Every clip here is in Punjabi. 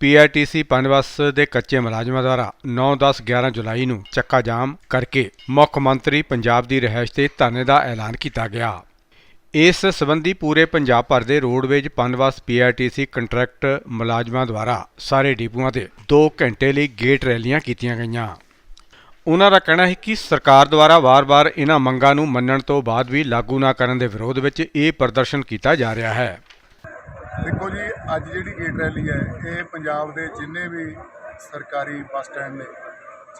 ਪੀਆਰਟੀਸੀ ਪਨਵਸ ਦੇ ਕੱਚੇ ਮੁਲਾਜ਼ਮਾਂ ਦੁਆਰਾ 9 10 11 ਜੁਲਾਈ ਨੂੰ ਚੱਕਾ ਜਾਮ ਕਰਕੇ ਮੁੱਖ ਮੰਤਰੀ ਪੰਜਾਬ ਦੀ ਰਿਹਾਇਸ਼ ਤੇ ਧਰਨੇ ਦਾ ਐਲਾਨ ਕੀਤਾ ਗਿਆ। ਇਸ ਸੰਬੰਧੀ ਪੂਰੇ ਪੰਜਾਬ ਭਰ ਦੇ ਰੋਡਵੇਜ ਪਨਵਸ ਪੀਆਰਟੀਸੀ ਕੰਟਰੈਕਟ ਮੁਲਾਜ਼ਮਾਂ ਦੁਆਰਾ ਸਾਰੇ ਡਿਪੂਆਂ ਤੇ 2 ਘੰਟੇ ਲਈ ਗੇਟ ਰੈਲੀਆਂ ਕੀਤੀਆਂ ਗਈਆਂ। ਉਹਨਾਂ ਦਾ ਕਹਿਣਾ ਹੈ ਕਿ ਸਰਕਾਰ ਦੁਆਰਾ ਵਾਰ-ਵਾਰ ਇਹਨਾਂ ਮੰਗਾਂ ਨੂੰ ਮੰਨਣ ਤੋਂ ਬਾਅਦ ਵੀ ਲਾਗੂ ਨਾ ਕਰਨ ਦੇ ਵਿਰੋਧ ਵਿੱਚ ਇਹ ਪ੍ਰਦਰਸ਼ਨ ਕੀਤਾ ਜਾ ਰਿਹਾ ਹੈ। ਦੇਖੋ ਜੀ, ਅੱਜ ਜਿਹੜੀ ਗੇਟ ਰੈਲੀ ਹੈ, ਇਹ ਪੰਜਾਬ ਦੇ ਜਿੰਨੇ ਵੀ ਸਰਕਾਰੀ ਬੱਸ ਸਟੈਂਡ ਨੇ,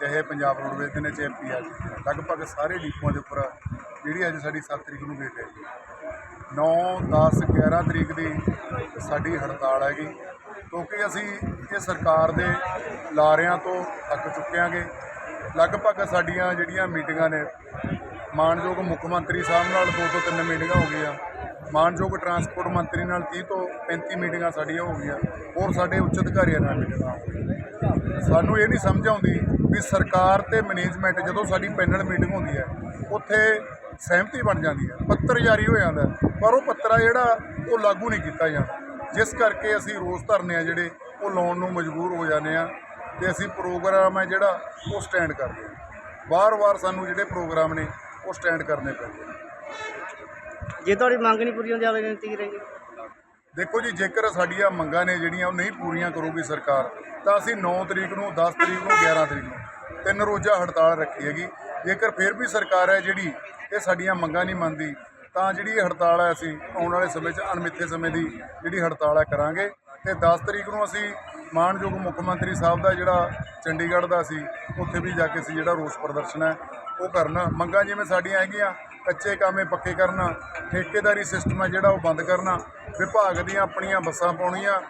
ਚਾਹੇ ਪੰਜਾਬ ਰੋਡਵੇਜ਼ ਦੇ ਨੇ, ਚਾਹੇ ਪੀਆਰਟੀ ਲਗਭਗ ਸਾਰੇ ਡਿਪੂਆਂ ਦੇ ਉੱਪਰ ਜਿਹੜੀ ਅੱਜ ਸਾਡੀ 7 ਤਰੀਕ ਨੂੰ ਗੇਟ ਹੈ। 9 10 11 ਤਰੀਕ ਦੀ ਸਾਡੀ ਹੜਤਾਲ ਹੈਗੀ, ਕਿਉਂਕਿ ਅਸੀਂ ਇਹ ਸਰਕਾਰ ਦੇ ਲਾਰਿਆਂ ਤੋਂ ਅੱਕ ਚੁੱਕਿਆਂਗੇ ਲਗਭਗ ਸਾਡੀਆਂ ਜਿਹੜੀਆਂ ਮੀਟਿੰਗਾਂ ਨੇ ਮਾਨਯੋਗ ਮੁੱਖ ਮੰਤਰੀ ਸਾਹਿਬ ਨਾਲ ਦੋ ਤੋਂ ਤਿੰਨ ਮੀਟਿੰਗਾਂ ਹੋ ਗਈਆਂ। ਮਾਨਯੋਗ ਟਰਾਂਸਪੋਰਟ ਮੰਤਰੀ ਨਾਲ 30 ਤੋਂ 35 ਮੀਟਿੰਗਾਂ ਸਾਡੀਆਂ ਹੋ ਗਈਆਂ। ਹੋਰ ਸਾਡੇ ਉੱਚ ਅਧਿਕਾਰੀਆਂ ਨਾਲ ਮੀਟਿੰਗਾਂ ਹੋ ਗਈਆਂ। ਸਾਨੂੰ ਇਹ ਨਹੀਂ ਸਮਝ ਆਉਂਦੀ ਵੀ ਸਰਕਾਰ ਤੇ ਮੈਨੇਜਮੈਂਟ ਜਦੋਂ ਸਾਡੀ ਪੈਨਲ ਮੀਟਿੰਗ ਹੁੰਦੀ ਹੈ, ਉੱਥੇ ਸਹਿਮਤੀ ਬਣ ਜਾਂਦੀ ਹੈ। ਪੱਤਰ ਜਾਰੀ ਹੋ ਜਾਂਦਾ ਪਰ ਉਹ ਪੱਤਰ ਆ ਜਿਹੜਾ, ਉਹ ਲਾਗੂ ਨਹੀਂ ਕੀਤਾ ਜਾਂਦਾ। ਜਿਸ ਕਰਕੇ ਅਸੀਂ ਰੋਸ ਧਰਨੇ ਆ ਜਿਹੜੇ, ਉਹ ਲਾਉਣ ਨੂੰ ਮਜਬੂਰ ਹੋ ਜਾਂਦੇ ਆ ਤੇ ਅਸੀਂ ਪ੍ਰੋਗਰਾਮ ਹੈ ਜਿਹੜਾ, ਉਹ ਸਟੈਂਡ ਕਰਦੇ ਹਾਂ ਵਾਰ-ਵਾਰ ਸਾਨੂੰ ਜਿਹੜੇ ਪ੍ਰੋਗਰਾਮ ਨੇ ਉਹ ਸਟੈਂਡ ਕਰਨੇ ਪੈਂਦੇ ਆ ਜੇ ਤੁਹਾਡੀ ਮੰਗ ਨਹੀਂ ਪੂਰੀ ਹੁੰਦੀ ਅਗਲੇ ਦਿਨ ਕੀ ਰਹੇਗੀ ਦੇਖੋ ਜੀ ਜੇਕਰ ਸਾਡੀਆਂ ਮੰਗਾਂ ਨੇ ਜਿਹੜੀਆਂ ਉਹ ਨਹੀਂ ਪੂਰੀਆਂ ਕਰੂਗੀ ਸਰਕਾਰ ਤਾਂ ਅਸੀਂ 9 ਤਰੀਕ ਨੂੰ 10 ਤਰੀਕ ਨੂੰ 11 ਤਰੀਕ ਨੂੰ ਤਿੰਨ ਰੋਜ਼ਾ ਹੜਤਾਲ ਰੱਖੀ ਹੈਗੀ। ਜੇਕਰ ਫਿਰ ਵੀ ਸਰਕਾਰ ਹੈ ਜਿਹੜੀ ਇਹ ਸਾਡੀਆਂ ਮੰਗਾਂ ਨਹੀਂ ਮੰਨਦੀ ਤਾਂ ਜਿਹੜੀ ਹੜਤਾਲ ਹੈ ਅਸੀਂ ਆਉਣ ਵਾਲੇ ਸਮੇਂ 'ਚ ਅਣਮਿੱਥੇ ਸਮੇਂ ਦੀ ਜਿਹੜੀ ਹੜਤਾਲ ਹੈ ਕਰਾਂਗੇ। ਤੇ 10 ਤਰੀਕ ਨੂੰ ਅਸੀਂ ਮਾਨਯੋਗ ਮੁੱਖ ਮੰਤਰੀ ਸਾਹਿਬ ਦਾ ਜਿਹੜਾ ਚੰਡੀਗੜ੍ਹ ਦਾ ਸੀ ਉੱਥੇ ਵੀ ਜਾ ਕੇ ਅਸੀਂ ਜਿਹੜਾ ਰੋਸ ਪ੍ਰਦਰਸ਼ਨ ਹੈ ਉਹ ਕਰਨਾ। ਮੰਗਾਂ ਜਿਵੇਂ ਸਾਡੀਆਂ ਹੈਗੀਆਂ, ਕੱਚੇ ਕਾਮੇ ਪੱਕੇ ਕਰਨਾ। ਠੇਕੇਦਾਰੀ ਸਿਸਟਮ ਹੈ ਜਿਹੜਾ ਉਹ ਬੰਦ ਕਰਨਾ। ਵਿਭਾਗ ਦੀਆਂ ਆਪਣੀਆਂ ਬੱਸਾਂ ਪਾਉਣੀਆਂ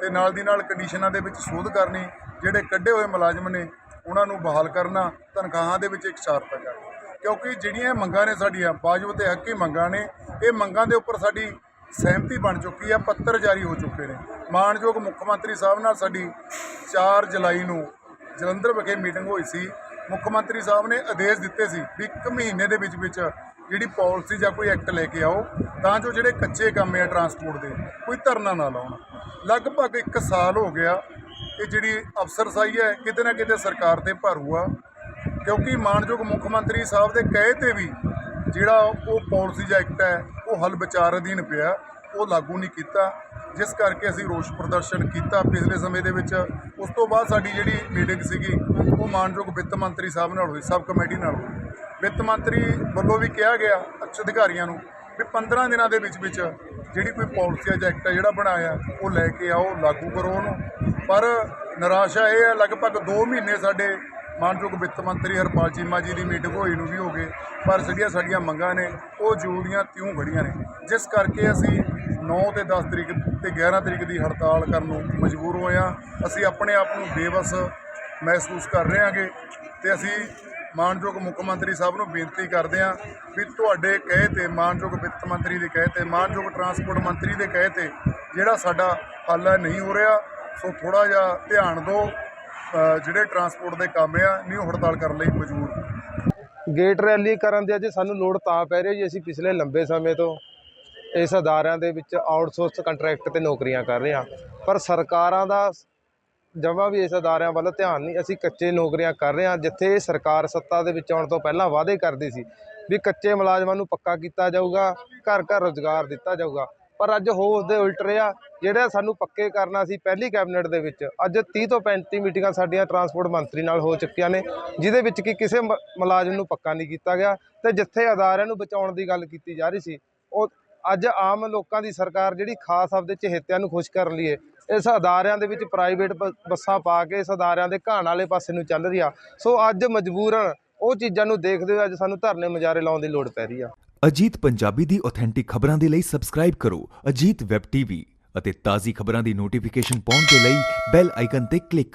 ਤੇ ਨਾਲ ਦੀ ਨਾਲ ਕੰਡੀਸ਼ਨਾਂ ਦੇ ਵਿੱਚ ਸੋਧ ਕਰਨੀ, ਜਿਹੜੇ ਕੱਢੇ ਹੋਏ ਮੁਲਾਜ਼ਮ ਨੇ, ਉਹਨਾਂ ਨੂੰ ਬਹਾਲ ਕਰਨਾ, ਤਨਖਾਹਾਂ ਦੇ ਵਿੱਚ ਇਕਸਾਰਤਾ ਕਰਨੀ ਕਿਉਂਕਿ ਜਿਹੜੀਆਂ ਮੰਗਾਂ ਨੇ ਸਾਡੀਆਂ ਵਾਜਬ ਤੇ ਹੱਕੀ ਮੰਗਾਂ ਨੇ, ਇਹ ਮੰਗਾਂ ਦੇ ਉੱਪਰ ਸਾਡੀ ਸਹਿਮਤੀ ਬਣ ਚੁੱਕੀ ਆ, ਪੱਤਰ ਜਾਰੀ ਹੋ ਚੁੱਕੇ ਨੇ। ਮਾਨਯੋਗ ਮੁੱਖ ਮੰਤਰੀ ਸਾਹਿਬ ਨਾਲ ਸਾਡੀ 4 ਜੁਲਾਈ ਨੂੰ ਜਲੰਧਰ ਵਿਖੇ ਮੀਟਿੰਗ ਹੋਈ ਸੀ। ਮੁੱਖ ਮੰਤਰੀ ਸਾਹਿਬ ਨੇ ਆਦੇਸ਼ ਦਿੱਤੇ ਸੀ ਵੀ ਇੱਕ ਮਹੀਨੇ ਦੇ ਵਿੱਚ ਵਿੱਚ ਜਿਹੜੀ ਪਾਲਿਸੀ ਜਾਂ ਕੋਈ ਐਕਟ ਲੈ ਕੇ ਆਓ, ਤਾਂ ਜੋ ਜਿਹੜੇ ਕੱਚੇ ਕੰਮ ਆ ਟਰਾਂਸਪੋਰਟ ਦੇ, ਕੋਈ ਧਰਨਾ ਨਾ ਲਾਉਣ। ਲਗਭਗ 1 ਸਾਲ ਹੋ ਗਿਆ ਇਹ ਜਿਹੜੀ ਅਫਸਰਸ਼ਾਹੀ ਹੈ, ਕਿਤੇ ਨਾ ਕਿਤੇ ਸਰਕਾਰ ਤੇ ਭਾਰੂ ਆ। ਕਿਉਂਕਿ ਮਾਨਯੋਗ ਮੁੱਖ ਮੰਤਰੀ ਸਾਹਿਬ ਦੇ ਕਹੇ ਤੇ ਵੀ ਜਿਹੜਾ ਉਹ ਪਾਲਿਸੀ ਜਾਂ ਐਕਟ ਹੈ, ਉਹ ਹੱਲ ਵਿਚਾਰ ਅਧੀਨ ਪਿਆ, ਉਹ ਲਾਗੂ ਨਹੀਂ ਕੀਤਾ। ਜਿਸ ਕਰਕੇ ਅਸੀਂ ਰੋਸ ਪ੍ਰਦਰਸ਼ਨ ਕੀਤਾ ਪਿਛਲੇ ਸਮੇਂ ਦੇ ਵਿੱਚ। ਉਸ ਤੋਂ ਬਾਅਦ ਸਾਡੀ ਜਿਹੜੀ ਮੀਟਿੰਗ ਸੀਗੀ, ਉਹ ਮਾਨਯੋਗ ਵਿੱਤ ਮੰਤਰੀ ਸਾਹਿਬ ਨਾਲ ਹੋਈ, ਸਬ ਕਮੇਟੀ ਨਾਲ ਹੋਈ। ਵਿੱਤ ਮੰਤਰੀ ਵੱਲੋਂ ਵੀ ਕਿਹਾ ਗਿਆ ਉੱਚ ਅਧਿਕਾਰੀਆਂ ਨੂੰ, ਵੀ 15 ਦਿਨਾਂ ਦੇ ਵਿੱਚ ਵਿੱਚ ਜਿਹੜੀ ਕੋਈ ਪਾਲਿਸੀ ਜਾਂ ਐਕਟ ਹੈ ਜਿਹੜਾ ਬਣਾਇਆ, ਉਹ ਲੈ ਕੇ ਆਓ, ਲਾਗੂ ਕਰੋ ਉਹਨੂੰ। ਪਰ ਨਿਰਾਸ਼ਾ ਇਹ ਹੈ, ਲਗਭਗ 2 ਮਹੀਨੇ ਸਾਡੇ ਮਾਨਯੋਗ ਵਿੱਤ ਮੰਤਰੀ ਹਰਪਾਲ ਚੀਮਾ ਜੀ ਦੀ ਮੀਟਿੰਗ ਹੋਈ ਨੂੰ ਵੀ ਹੋ ਗਏ, ਪਰ ਜਿਹੜੀਆਂ ਸਾਡੀਆਂ ਮੰਗਾਂ ਨੇ, ਉਹ ਜੂ ਦੀਆਂ ਤਿਉਂ ਖੜੀਆਂ ਨੇ। ਜਿਸ ਕਰਕੇ ਅਸੀਂ 9 ਤੇ 10 ਤਰੀਕ ਤੇ 11 ਤਰੀਕ ਦੀ ਹੜਤਾਲ ਕਰਨ ਨੂੰ ਮਜਬੂਰ ਹੋਏ ਹਾਂ। ਅਸੀਂ ਆਪਣੇ ਆਪ ਨੂੰ ਬੇਵਸ ਮਹਿਸੂਸ ਕਰ ਰਹੇ ਹਾਂਗੇ ਤੇ ਅਸੀਂ ਮਾਨਯੋਗ ਮੁੱਖ ਮੰਤਰੀ ਸਾਹਿਬ ਨੂੰ ਬੇਨਤੀ ਕਰਦੇ ਹਾਂ ਵੀ ਤੁਹਾਡੇ ਕਹੇ ਤੇ, ਮਾਨਯੋਗ ਵਿੱਤ ਮੰਤਰੀ ਦੇ ਕਹੇ ਤੇ, ਮਾਨਯੋਗ ਟਰਾਂਸਪੋਰਟ ਮੰਤਰੀ ਦੇ ਕਹੇ ਤੇ ਜਿਹੜਾ ਸਾਡਾ ਹੱਲ ਹੈ ਨਹੀਂ ਹੋ ਰਿਹਾ, ਸੋ ਥੋੜਾ ਜਿਹਾ ਧਿਆਨ ਦਿਓ ਜਿਹੜੇ ਟਰਾਂਸਪੋਰਟ ਦੇ ਕੰਮ ਆ, ਨਹੀਂ ਹੜਤਾਲ ਕਰਨ ਲਈ ਮਜਬੂਰ। ਗੇਟ ਰੈਲੀ ਕਰਨ ਦੀ ਅਜੇ ਸਾਨੂੰ ਲੋੜ ਤਾਂ ਪੈ ਰਹੀ ਜੀ। ਅਸੀਂ ਪਿਛਲੇ ਲੰਬੇ ਸਮੇਂ ਤੋਂ ਇਸ ਅਦਾਰਿਆਂ ਦੇ ਵਿੱਚ ਆਊਟਸੋਰਸ ਕੰਟਰੈਕਟ ਤੇ ਨੌਕਰੀਆਂ ਕਰ ਰਹੇ ਹਾਂ। ਪਰ ਸਰਕਾਰਾਂ ਦਾ ਜਮਾਂ ਵੀ ਇਸ ਅਦਾਰਿਆਂ ਵੱਲ ਧਿਆਨ ਨਹੀਂ, ਅਸੀਂ ਕੱਚੇ ਨੌਕਰੀਆਂ ਕਰ ਰਹੇ ਹਾਂ, ਜਿੱਥੇ ਸਰਕਾਰ ਸੱਤਾ ਦੇ ਵਿੱਚ ਆਉਣ ਤੋਂ ਪਹਿਲਾਂ ਵਾਅਦੇ ਕਰਦੀ ਸੀ ਵੀ ਕੱਚੇ ਮੁਲਾਜ਼ਮਾਂ ਨੂੰ ਪੱਕਾ ਕੀਤਾ ਜਾਊਗਾ, ਘਰ ਘਰ ਰੁਜ਼ਗਾਰ ਦਿੱਤਾ ਜਾਊਗਾ। ਪਰ ਅੱਜ ਹੋ ਉਸਦੇ ਉਲਟ ਰਿਹਾ, ਜਿਹੜਾ ਸਾਨੂੰ ਪੱਕੇ ਕਰਨਾ ਸੀ ਪਹਿਲੀ ਕੈਬਨਿਟ ਦੇ ਵਿੱਚ, ਅੱਜ 30 ਤੋਂ 35 ਮੀਟਿੰਗਾਂ ਸਾਡੀਆਂ ਟਰਾਂਸਪੋਰਟ ਮੰਤਰੀ ਨਾਲ ਹੋ ਚੁੱਕੀਆਂ ਨੇ, ਜਿਹਦੇ ਵਿੱਚ ਕਿ ਕਿਸੇ ਮ- ਮੁਲਾਜ਼ਮ ਨੂੰ ਪੱਕਾ ਨਹੀਂ ਕੀਤਾ ਗਿਆ ਤੇ ਜਿੱਥੇ ਅਦਾਰਿਆਂ ਨੂੰ ਬਚਾਉਣ ਦੀ ਗੱਲ ਕੀਤੀ ਜਾ ਰਹੀ ਸੀ, ਉਹ ਅੱਜ ਆਮ ਲੋਕਾਂ ਦੀ ਸਰਕਾਰ ਜਿਹੜੀ ਖਾਸ ਆਪਦੇ ਚਹੇਤਿਆਂ ਨੂੰ ਖੁਸ਼ ਕਰਨ ਲਈ ਇਸ ਅਦਾਰਿਆਂ ਦੇ ਵਿੱਚ ਪ੍ਰਾਈਵੇਟ ਬੱਸਾਂ ਪਾ ਕੇ ਇਸ ਅਦਾਰਿਆਂ ਦੇ ਘਾਣ ਵਾਲੇ ਪਾਸੇ ਨੂੰ ਚੱਲ ਰਹੀ ਆ। ਸੋ ਅੱਜ ਮਜਬੂਰਨ ਉਹ ਚੀਜ਼ਾਂ ਨੂੰ ਦੇਖਦੇ ਹੋਏ ਅੱਜ ਸਾਨੂੰ ਧਰਨੇ ਮੁਜ਼ਾਹਰੇ ਲਾਉਣ ਦੀ ਲੋੜ ਪੈ ਰਹੀ ਆ। ਅਜੀਤ ਪੰਜਾਬੀ ਦੀ ਆਥੈਂਟਿਕ ਖਬਰਾਂ ਦੇ ਲਈ ਸਬਸਕ੍ਰਾਈਬ ਕਰੋ ਅਜੀਤ ਵੈਬ ਟੀਵੀ ਅਤੇ ਤਾਜ਼ੀ ਖਬਰਾਂ ਦੀ ਨੋਟੀਫਿਕੇਸ਼ਨ ਪਾਉਣ ਦੇ ਲਈ ਬੈਲ ਆਈਕਨ ਤੇ ਕਲਿੱਕ